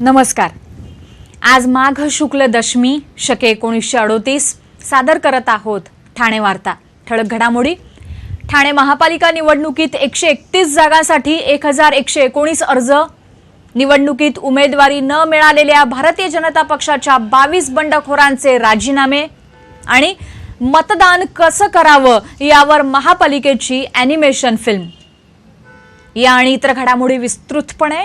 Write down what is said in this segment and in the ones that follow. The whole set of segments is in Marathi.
नमस्कार. आज माघ शुक्ल दशमी शके एकोणीसशे अडोतीस सादर करत आहोत ठाणे वार्ता. ठळक घडामोडी. ठाणे महापालिका निवडणुकीत एकशे एकतीस जागांसाठी एक हजार एकशे एकोणीस अर्ज. निवडणुकीत उमेदवारी न मिळालेल्या भारतीय जनता पक्षाच्या बावीस बंडखोरांचे राजीनामे आणि मतदान कसं करावं यावर महापालिकेची अॅनिमेशन फिल्म या आणि इतर घडामोडी विस्तृतपणे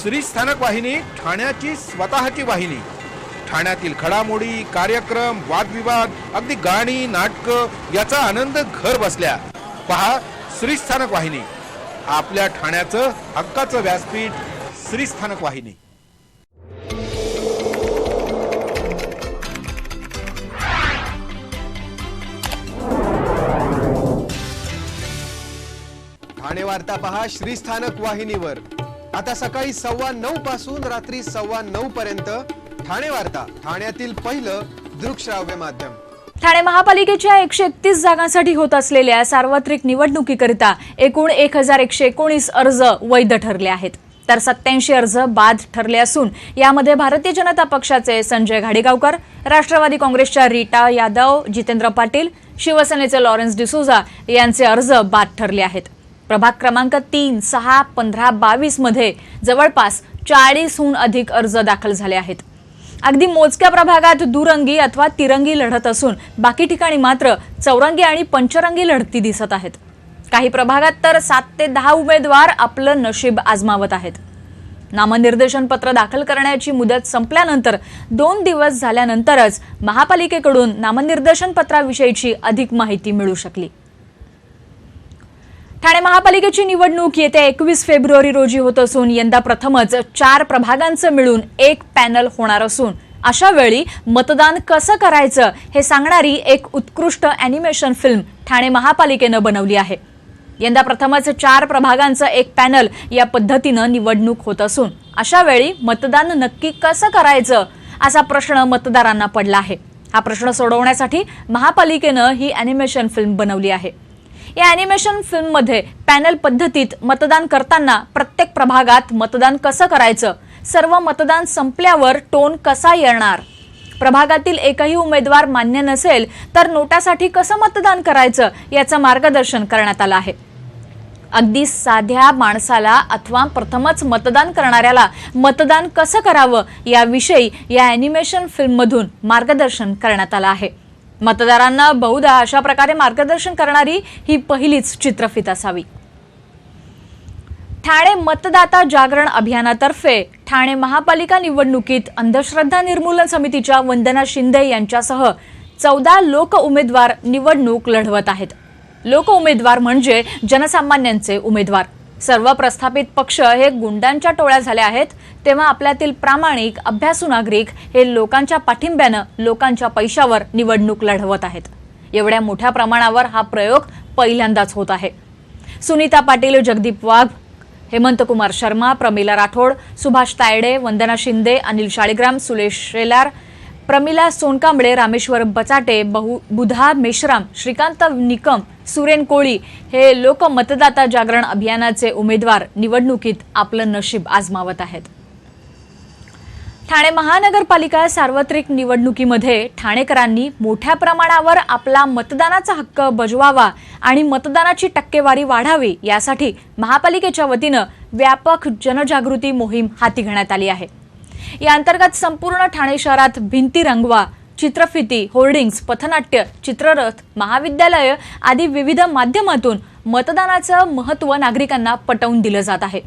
श्री स्थानक वाहिनी ठाण्याची स्वतःची वाहिनी. ठाण्यातील घडामोडी कार्यक्रम वादविवाद अगदी गाणी नाटकं याचा आनंद घर बसल्या. पहा श्री स्थानक वाहिनी. आपल्या ठाण्याचं हक्काचं व्यासपीठ श्री स्थानक वाहिनी. ठाणे वार्ता पहा श्रीस्थानक वाहिनीवर. आता सकाळी सव्वा नऊ पासून रात्री सव्वा नऊ पर्यंत ठाणे वार्ता ठाण्यातील पहिलं दृकश्राव्य माध्यम. ठाणे महापालिकेच्या एकशे एकतीस जागांसाठी होत असलेल्या सार्वत्रिक निवडणुकीकरिता एकूण एक हजार एकशे एकोणीस अर्ज वैध ठरले आहेत. तर सत्याऐंशी अर्ज बाद ठरले असून यामध्ये भारतीय जनता पक्षाचे संजय घाडेगावकर राष्ट्रवादी काँग्रेसच्या रीटा यादव जितेंद्र पाटील शिवसेनेचे लॉरेन्स डिसोजा यांचे अर्ज बाद ठरले आहेत. प्रभाग क्रमांक तीन सहा पंधरा बावीसमध्ये जवळपास चाळीसहून अधिक अर्ज दाखल झाले आहेत. अगदी मोजक्या प्रभागात दुरंगी अथवा तिरंगी लढत असून बाकी ठिकाणी मात्र चौरंगी आणि पंचरंगी लढती दिसत आहेत. काही प्रभागात तर सात ते दहा उमेदवार आपलं नशीब आजमावत आहेत. नामनिर्देशन पत्र दाखल करण्याची मुदत संपल्यानंतर दोन दिवस झाल्यानंतरच महापालिकेकडून नामनिर्देशन पत्राविषयीची अधिक माहिती मिळू शकली. ठाणे महापालिकेची निवडणूक येत्या एकवीस फेब्रुवारी रोजी होत असून यंदा प्रथमच चार प्रभागांचं मिळून एक पॅनल होणार असून अशा वेळी मतदान कसं करायचं हे सांगणारी एक उत्कृष्ट अॅनिमेशन फिल्म ठाणे महापालिकेनं बनवली आहे. यंदा प्रथमच चार प्रभागांचं एक पॅनल या पद्धतीनं निवडणूक होत असून अशा वेळी मतदान नक्की कसं करायचं असा प्रश्न मतदारांना पडला आहे. हा प्रश्न सोडवण्यासाठी महापालिकेनं ही अॅनिमेशन फिल्म बनवली आहे. या अॅनिमेशन फिल्ममध्ये पॅनल पद्धतीत मतदान करताना प्रत्येक प्रभागात मतदान कसं करायचं? सर्व मतदान संपल्यावर टोन कसा येणार? प्रभागातील एकही उमेदवार मान्य नसेल तर नोटासाठी कसं मतदान करायचं याचं मार्गदर्शन करण्यात आलं आहे. अगदी साध्या माणसाला अथवा प्रथमच मतदान करणाऱ्याला मतदान कसं करावं याविषयी या अॅनिमेशन फिल्ममधून मार्गदर्शन करण्यात आलं आहे. मतदारांना बहुधा अशा प्रकारे मार्गदर्शन करणारी ही पहिलीच चित्रफित असावी. ठाणे मतदाता जागरण अभियानातर्फे ठाणे महापालिका निवडणुकीत अंधश्रद्धा निर्मूलन समितीच्या वंदना शिंदे यांच्यासह चौदा लोक उमेदवार निवडणूक लढवत आहेत. लोक उमेदवार म्हणजे जनसामान्यांचे उमेदवार. सर्व प्रस्थापित पक्ष हे गुंडांच्या टोळ्या झाल्या आहेत. तेव्हा आपल्यातील प्रामाणिक अभ्यासू नागरिक हे लोकांच्या पाठिंब्यानं लोकांच्या पैशावर निवडणूक लढवत आहेत. एवढ्या मोठ्या प्रमाणावर हा प्रयोग पहिल्यांदाच होत आहे. सुनीता पाटील जगदीप वाघ हेमंत कुमार शर्मा प्रमिला राठोड सुभाष तायडे वंदना शिंदे अनिल शाळीग्राम सुलेश शेलार प्रमिला सोनकांबळे रामेश्वर बचाटे बहु बुधा मेश्राम श्रीकांत निकम सुरेन कोळी हे लोक मतदाता जागरण अभियानाचे उमेदवार. निवडणुकीत आपलं नशीब आजमावत आहेत. ठाणे महानगरपालिका सार्वत्रिक निवडणुकीमध्ये ठाणेकरांनी मोठ्या प्रमाणावर आपला मतदानाचा हक्क बजवावा आणि मतदानाची टक्केवारी वाढावी यासाठी महापालिकेच्या वतीनं व्यापक जनजागृती मोहीम हाती घेण्यात आली आहे. या अंतर्गत संपूर्ण ठाणे शहरात भिंती रंगवा चित्रफिती होर्डिंग्स पथनाट्य चित्ररथ महाविद्यालय आदी विविध माध्यमातून मतदानाचं महत्त्व नागरिकांना पटवून दिलं जात आहे.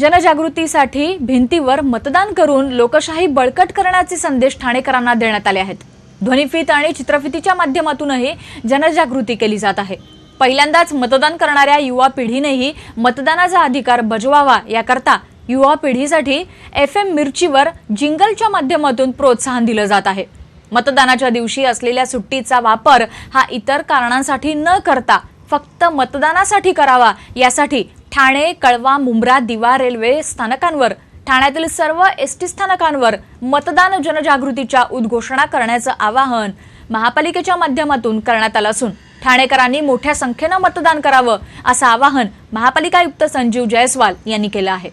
जनजागृतीसाठी भिंतीवर मतदान करून लोकशाही बळकट करण्याचे संदेश ठाणेकरांना देण्यात आले आहेत. ध्वनिफीत आणि चित्रफितीच्या माध्यमातूनही जनजागृती केली जात आहे. पहिल्यांदाच मतदान करणाऱ्या युवा पिढीनेही मतदानाचा अधिकार बजवावा याकरता युवा पिढीसाठी एफ एम मिरचीवर जिंगलच्या माध्यमातून प्रोत्साहन दिलं जात आहे. मतदानाच्या दिवशी असलेल्या सुट्टीचा वापर हा इतर कारणांसाठी न करता फक्त मतदानासाठी करावा यासाठी ठाणे कळवा मुंब्रा दिवा रेल्वे स्थानकांवर ठाण्यातील सर्व एस टी स्थानकांवर मतदान जनजागृतीच्या उद्घोषणा करण्याचं आवाहन महापालिकेच्या माध्यमातून करण्यात आलं असून ठाणेकरांनी मोठ्या संख्येनं मतदान करावं असं आवाहन महापालिका आयुक्त संजीव जयस्वाल यांनी केलं आहे.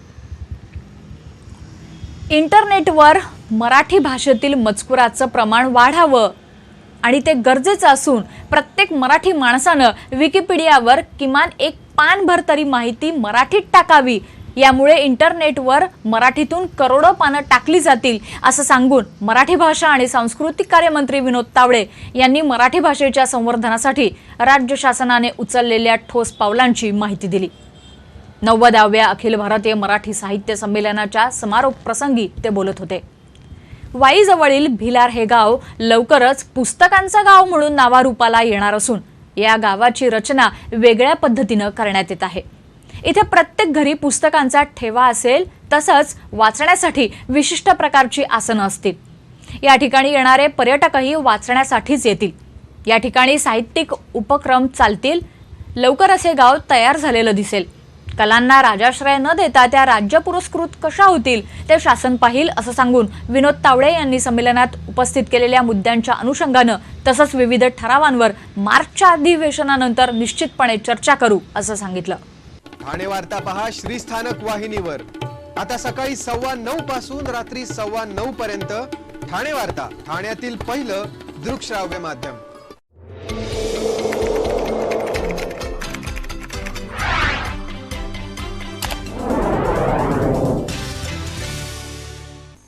इंटरनेटवर मराठी भाषेतील मजकुराचं प्रमाण वाढावं आणि ते गरजेचं असून प्रत्येक मराठी माणसानं विकिपीडियावर किमान एक पानभर तरी माहिती मराठीत टाकावी. यामुळे इंटरनेटवर मराठीतून करोडो पानं टाकली जातील असं सांगून मराठी भाषा आणि सांस्कृतिक कार्यमंत्री विनोद तावडे यांनी मराठी भाषेच्या संवर्धनासाठी राज्य शासनाने उचललेल्या ठोस पावलांची माहिती दिली. नव्वदाव्या अखिल भारतीय मराठी साहित्य संमेलनाच्या समारोप प्रसंगी ते बोलत होते. वाईजवळील भिलार हे गाव लवकरच पुस्तकांचं गाव म्हणून नावारूपाला येणार असून या गावाची रचना वेगळ्या पद्धतीनं करण्यात येत आहे. इथे प्रत्येक घरी पुस्तकांचा ठेवा असेल तसंच वाचण्यासाठी विशिष्ट प्रकारची आसनं असतील. या ठिकाणी येणारे पर्यटकही वाचण्यासाठीच येतील. या ठिकाणी साहित्यिक उपक्रम चालतील. लवकरच हे गाव तयार झालेलं दिसेल. कलांना राजाश्रय न देता त्या राज्य पुरस्कृत कशा होतील ते शासन पाहिल असं सांगून विनोद तावडे यांनी संमेलनात उपस्थित केलेल्या मुद्द्यांच्या अनुषंगानं तसंच विविध ठरावांवर मार्चच्या अधिवेशनानंतर निश्चितपणे चर्चा करू असं सांगितलं. ठाणे वार्ता पहा श्रीस्थानक वाहिनीवर. आता सकाळी सव्वा नऊ पासून रात्री सव्वा नऊ पर्यंत ठाणे वार्ता ठाण्यातील पहिलं दृकश्राव्य माध्यम.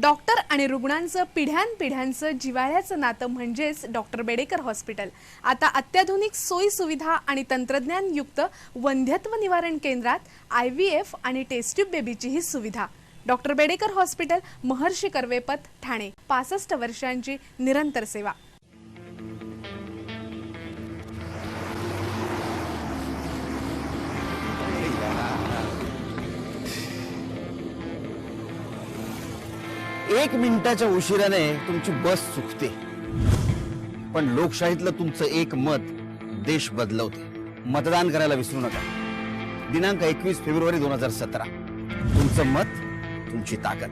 डॉक्टर आणि रुग्णांचं पिढ्यानपिढ्यांचं जिव्हाळ्याचं नातं म्हणजेच डॉक्टर बेडेकर हॉस्पिटल. आता अत्याधुनिक सोयी सुविधा आणि तंत्रज्ञानयुक्त वंध्यत्व निवारण केंद्रात आय व्ही एफ आणि टेस्ट्यूब बेबीचीही सुविधा. डॉक्टर बेडेकर हॉस्पिटल महर्षी कर्वेपत ठाणे. पासष्ट वर्षांची निरंतर सेवा. एक मिनिटाच्या उशिराने तुमची बस चुकते. पण लोकशाहीतलं तुमचं एक मत देश बदलवते. मतदान करायला विसरू नका. दिनांक एकवीस फेब्रुवारी दोन हजार सतरा. तुमचं मत तुमची ताकद.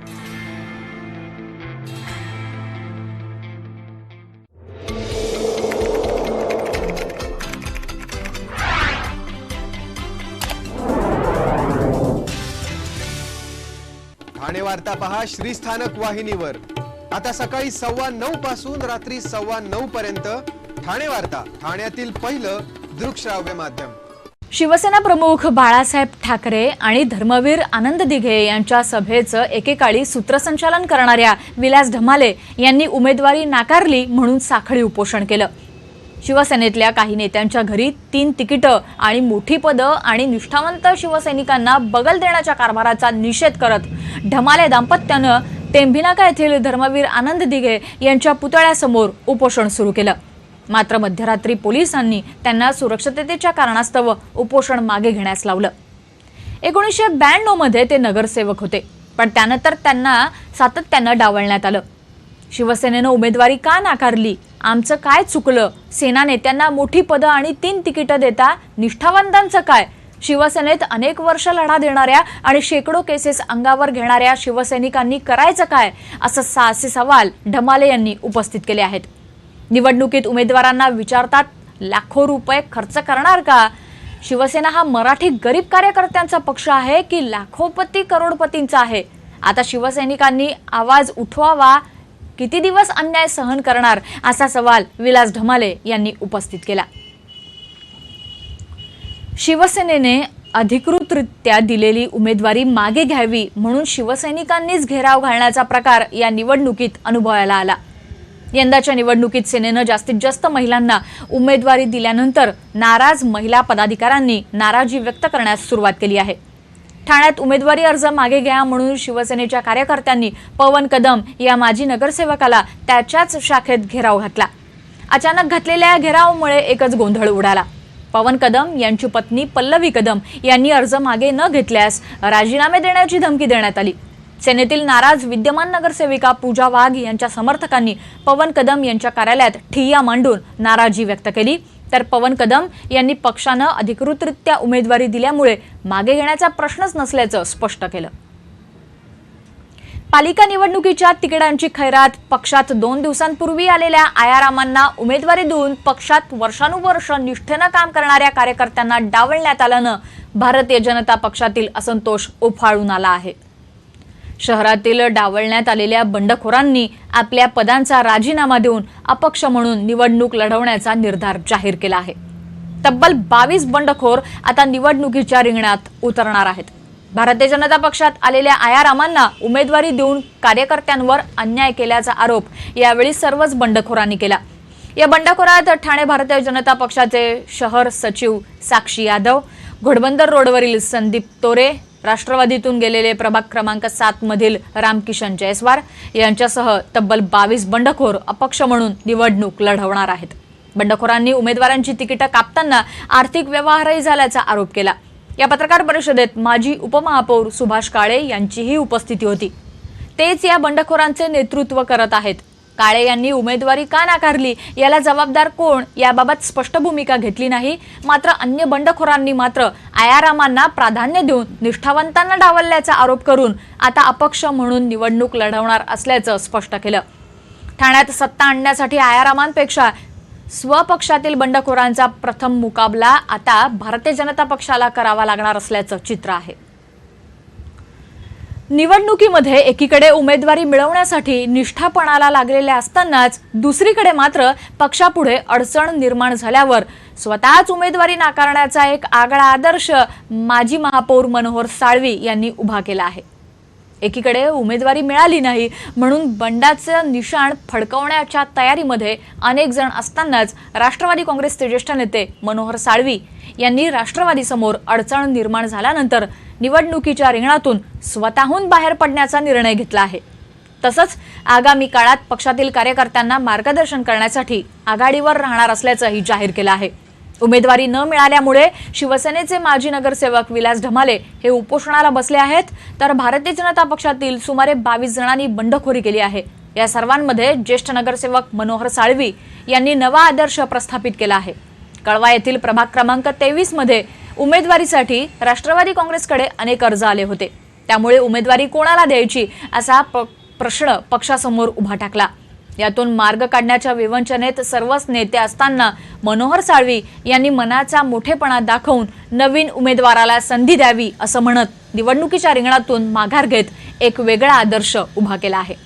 वार्ता पहा श्रीस्थानक वाहिनीवर. आता सकाळी सव्वा नऊ पासून रात्री सव्वा नऊ पर्यंत ठाणे वार्ता ठाण्यातील पहिलं दृकश्राव्य माध्यम. शिवसेना प्रमुख बाळासाहेब ठाकरे आणि धर्मवीर आनंद दिघे यांच्या सभेचं एकेकाळी सूत्रसंचालन करणाऱ्या विलास ढमाले यांनी उमेदवारी नाकारली म्हणून साखळी उपोषण केलं. शिवसेनेतल्या काही नेत्यांच्या घरी तीन तिकीटं आणि मोठी पदं आणि निष्ठावंत शिवसैनिकांना बगल देण्याच्या कारभाराचा निषेध करत ढमाले दाम्पत्यानं टेंभिनाका येथील धर्मवीर आनंद दिघे यांच्या पुतळ्यासमोर उपोषण सुरू केलं. मात्र मध्यरात्री पोलिसांनी त्यांना सुरक्षिततेच्या कारणास्तव उपोषण मागे घेण्यास लावलं. एकोणीसशे ब्याण्णवमध्ये ते नगरसेवक होते पण त्यानंतर त्यांना सातत्यानं डावलण्यात आलं. शिवसेनेनं उमेदवारी का नाकारली आमचं काय चुकलं? सेना नेत्यांना मोठी पदं आणि तीन तिकीटं देता निष्ठावंतांचं काय? शिवसेनेत अनेक वर्ष लढा देणाऱ्या आणि शेकडो केसेस अंगावर घेणाऱ्या शिवसैनिकांनी करायचं काय? असं साहसी सवाल ढमाले यांनी उपस्थित केले आहेत. निवडणुकीत उमेदवारांना विचारतात लाखो रुपये खर्च करणार का? शिवसेना हा मराठी गरीब कार्यकर्त्यांचा पक्ष आहे की लाखोपती करोडपतींचा आहे? आता शिवसैनिकांनी आवाज उठवावा किती दिवस अन्याय सहन करणार असा सवाल विलास ढमाले यांनी उपस्थित केला. शिवसेनेने अधिकृतरित्या दिलेली उमेदवारी मागे घ्यावी म्हणून शिवसैनिकांनीच घेराव घालण्याचा प्रकार या निवडणुकीत अनुभवायला आला. यंदाच्या निवडणुकीत सेनेनं जास्तीत जास्त महिलांना उमेदवारी दिल्यानंतर नाराज महिला पदाधिकाऱ्यांनी नाराजी व्यक्त करण्यास सुरुवात केली आहे. ठाण्यात उमेदवारी अर्ज मागे घ्या म्हणून शिवसेनेच्या कार्यकर्त्यांनी पवन कदम या माजी नगरसेवकाला त्याच्याच शाखेत घेराव घातला. अचानक घातलेल्या घेरावमुळे एकच गोंधळ उडाला. पवन कदम यांची पत्नी पल्लवी कदम यांनी अर्ज मागे न घेतल्यास राजीनामे देण्याची धमकी देण्यात आली. सेनेतील नाराज विद्यमान नगरसेविका पूजा वाघ यांच्या समर्थकांनी पवन कदम यांच्या कार्यालयात ठिय्या मांडून नाराजी व्यक्त केली. तर पवन कदम यांनी पक्षानं अधिकृतरित्या उमेदवारी दिल्यामुळे मागे घेण्याचा प्रश्नच नसल्याचं स्पष्ट केलं. पालिका निवडणुकीच्या तिकिटांची खैरात पक्षात दोन दिवसांपूर्वी आलेल्या आयारामांना उमेदवारी देऊन पक्षात वर्षानुवर्ष निष्ठेनं काम करणाऱ्या कार्यकर्त्यांना डावलण्यात आल्यानं भारतीय जनता पक्षातील असंतोष उफाळून आला आहे. शहरातील डावलण्यात आलेल्या बंडखोरांनी आपल्या पदांचा राजीनामा देऊन अपक्ष म्हणून निवडणूक लढवण्याचा निर्धार जाहीर केला आहे. तब्बल बावीस बंडखोर आता निवडणुकीच्या रिंगणात उतरणार आहेत. भारतीय जनता पक्षात आलेल्या आयारामांना उमेदवारी देऊन कार्यकर्त्यांवर अन्याय केल्याचा आरोप यावेळी सर्वच बंडखोरांनी केला. या बंडखोरात ठाणे भारतीय जनता पक्षाचे शहर सचिव साक्षी यादव घोडबंदर रोडवरील संदीप तोरे राष्ट्रवादीतून गेलेले प्रभाग क्रमांक सात मधील रामकिशन जयस्वार यांच्यासह तब्बल बावीस बंडखोर अपक्ष म्हणून निवडणूक लढवणार आहेत. बंडखोरांनी उमेदवारांची तिकीटं कापताना आर्थिक व्यवहारही झाल्याचा आरोप केला. या पत्रकार परिषदेत माजी उपमहापौर सुभाष काळे यांचीही उपस्थिती होती. तेच या बंडखोरांचे नेतृत्व करत आहेत. काळे यांनी उमेदवारी का नाकारली? याला जबाबदार कोण? याबाबत स्पष्ट भूमिका घेतली नाही. मात्र अन्य बंडखोरांनी मात्र आयारामांना प्राधान्य देऊन निष्ठावंतांना डावलल्याचा आरोप करून आता अपक्ष म्हणून निवडणूक लढवणार असल्याचं स्पष्ट केलं. ठाण्यात सत्ता आणण्यासाठी आयारामांपेक्षा स्वपक्षातील बंडखोरांचा प्रथम मुकाबला आता भारतीय जनता पक्षाला करावा लागणार असल्याचं चित्र आहे. निवडणुकीमध्ये एकीकडे उमेदवारी मिळवण्यासाठी निष्ठापणाला लागलेल्या असतानाच दुसरीकडे मात्र पक्षापुढे अडचण निर्माण झाल्यावर स्वतःच उमेदवारी नाकारण्याचा एक आगळा आदर्श माजी महापौर मनोहर साळवी यांनी उभा केला आहे. एकीकडे उमेदवारी मिळाली नाही म्हणून बंडाचं निशाण फडकवण्याच्या तयारीमध्ये अनेक जण असतानाच राष्ट्रवादी काँग्रेसचे ज्येष्ठ नेते मनोहर साळवी यांनी राष्ट्रवादीसमोर अडचण निर्माण झाल्यानंतर निवडणुकीच्या रिंगणातून स्वतःहून बाहेर पडण्याचा निर्णय घेतला आहे. तसंच आगामी काळात पक्षातील कार्यकर्त्यांना मार्गदर्शन करण्यासाठी आघाडीवर राहणार असल्याचंही जाहीर केलं आहे. उमेदवारी न मिळाल्यामुळे शिवसेनेचे माजी नगरसेवक विलास ढमाले हे उपोषणाला बसले आहेत. तर भारतीय जनता पक्षातील सुमारे बावीस जणांनी बंडखोरी केली आहे. या सर्वांमध्ये ज्येष्ठ नगरसेवक मनोहर साळवी यांनी नवा आदर्श प्रस्थापित केला आहे. कळवा येथील प्रभाग क्रमांक तेवीसमध्ये उमेदवारीसाठी राष्ट्रवादी काँग्रेसकडे अनेक अर्ज आले होते. त्यामुळे उमेदवारी कोणाला द्यायची असा प- प्रश्न पक्षासमोर उभा टाकला. यातून मार्ग काढण्याच्या विवंचनेत सर्वच नेते असताना मनोहर साळवी यांनी मनाचा मोठेपणा दाखवून नवीन उमेदवाराला संधी द्यावी असं म्हणत निवडणुकीच्या रिंगणातून माघार घेत एक वेगळा आदर्श उभा केला आहे.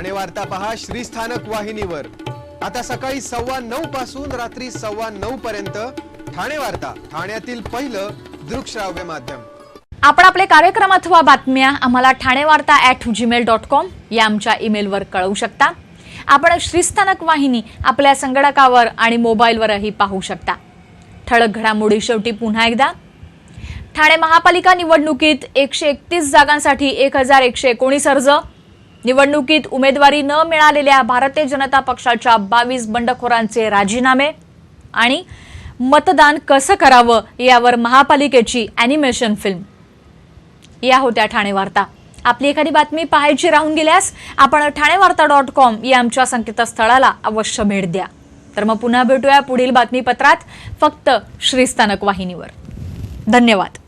ठाणे वार्ता पहा श्रीस्थानक वाहिनीवर. आता सकाळी सव्वा नऊ पासून रात्री सव्वा नऊ पर्यंत ठाणे वार्ता ठाण्यातील पहिलं दृकश्राव्य माध्यम. आपण आपले कार्यक्रम अथवा बातम्या आम्हाला ठाणे वार्ता ॲट जीमेल डॉट कॉम या आमच्या ईमेलवर कळवू शकता. आपण श्रीस्थानक वाहिनी आपल्या संगणकावर आणि मोबाईलवरही पाहू शकता. ठळक घडामोडी शेवटी पुन्हा एकदा. ठाणे महापालिका निवडणुकीत एकशे एकतीस जागांसाठी एक हजार एकशे एकोणीस अर्ज. निवडणुकीत उमेदवारी न मिळालेल्या भारतीय जनता पक्षाच्या बावीस बंडखोरांचे राजीनामे आणि मतदान कसं करावं यावर महापालिकेची अॅनिमेशन फिल्म या होत्या ठाणे वार्ता. आपली एखादी बातमी पाहायची राहून गेल्यास आपण ठाणे वार्ता डॉट कॉम या आमच्या संकेतस्थळाला अवश्य भेट द्या. तर मग पुन्हा भेटूया पुढील बातमीपत्रात फक्त श्रीस्थानक वाहिनीवर. धन्यवाद.